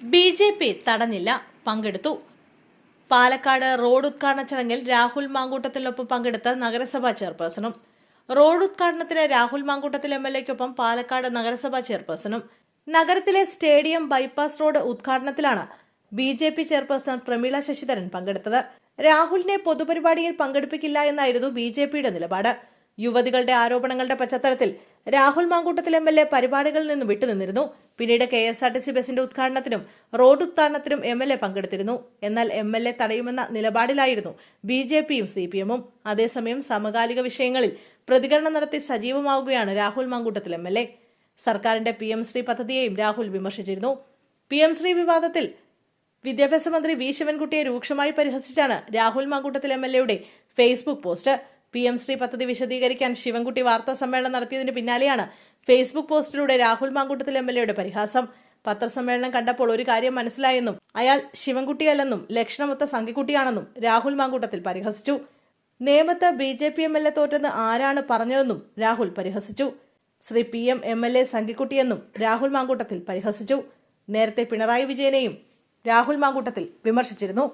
B J P തടഞ്ഞില്ല പങ്കെടുത്തു. Palakkad road ഉദ്ഘാടന ചടങ്ങിൽ രാഹുൽ മാങ്കൂട്ടത്തിനൊപ്പം പങ്കെടുത്ത നഗരസഭാ ചെയർപേഴ്സണും റോഡ് ഉദ്ഘാടനത്തിന് രാഹുൽ മാങ്കൂട്ടത്തിൽ എം എൽ എക്കൊപ്പം പാലക്കാട് നഗരസഭാ ചെയർപേഴ്സണും നഗരത്തിലെ stadium bypass road ഉദ്ഘാടനത്തിലാണ് B J P chairperson Prameela Sasidharan പങ്കെടുത്തത്. രാഹുലിനെ പൊതുപരിപാടിയിൽ പങ്കെടുപ്പിക്കില്ല എന്നായിരുന്നു ബി ജെ പിയുടെ നിലപാട്. യുവതികളുടെ ആരോപണങ്ങളുടെ പശ്ചാത്തലത്തിൽ Rahul Mankoottathil M L A പരിപാടികളിൽ നിന്ന് വിട്ടുനിന്നിരുന്നു. പിന്നീട് K S R T C ബസിന്റെ ഉദ്ഘാടനത്തിനും റോഡ് ഉദ്ഘാടനത്തിനും എം എൽ എ പങ്കെടുത്തിരുന്നു. എന്നാൽ എം എൽ എ തടയുമെന്ന നിലപാടിലായിരുന്നു ബി ജെ പിയും സി പി എമ്മും. അതേസമയം സമകാലിക വിഷയങ്ങളിൽ പ്രതികരണം നടത്തി സജീവമാവുകയാണ് Rahul Mankoottathil M L A. സർക്കാരിന്റെ പി എം ശ്രീ പദ്ധതിയെയും രാഹുൽ വിമർശിച്ചിരുന്നു. പി എം ശ്രീ വിവാദത്തിൽ വിദ്യാഭ്യാസ മന്ത്രി വി ശിവൻകുട്ടിയെ രൂക്ഷമായി പരിഹസിച്ചാണ് രാഹുൽ മാങ്കൂട്ടത്തിൽ എം എൽ എയുടെ Facebook post. P M Shri പദ്ധതി വിശദീകരിക്കാൻ ശിവൻകുട്ടി വാർത്താ സമ്മേളനം നടത്തിയതിന് പിന്നാലെയാണ് ഫേസ്ബുക്ക് പോസ്റ്റിലൂടെ രാഹുൽ മാങ്കൂട്ടത്തിൽ എം എൽ എയുടെ പരിഹാസം. പത്രസമ്മേളനം കണ്ടപ്പോൾ ഒരു കാര്യം മനസ്സിലായെന്നും അയാൾ ശിവൻകുട്ടിയല്ലെന്നും ലക്ഷണമൊത്ത സംഘിക്കുട്ടിയാണെന്നും രാഹുൽ മാങ്കൂട്ടത്തിൽ പരിഹസിച്ചു. നേമത്ത് B J P M L A തോറ്റെന്ന് ആരാണ് പറഞ്ഞതെന്നും രാഹുൽ പരിഹസിച്ചു. Shri P M M L A സംഘിക്കുട്ടിയെന്നും Rahul Mamkootathil പരിഹസിച്ചു. നേരത്തെ പിണറായി വിജയനെയും രാഹുൽ മാങ്കൂട്ടത്തിൽ വിമർശിച്ചിരുന്നു.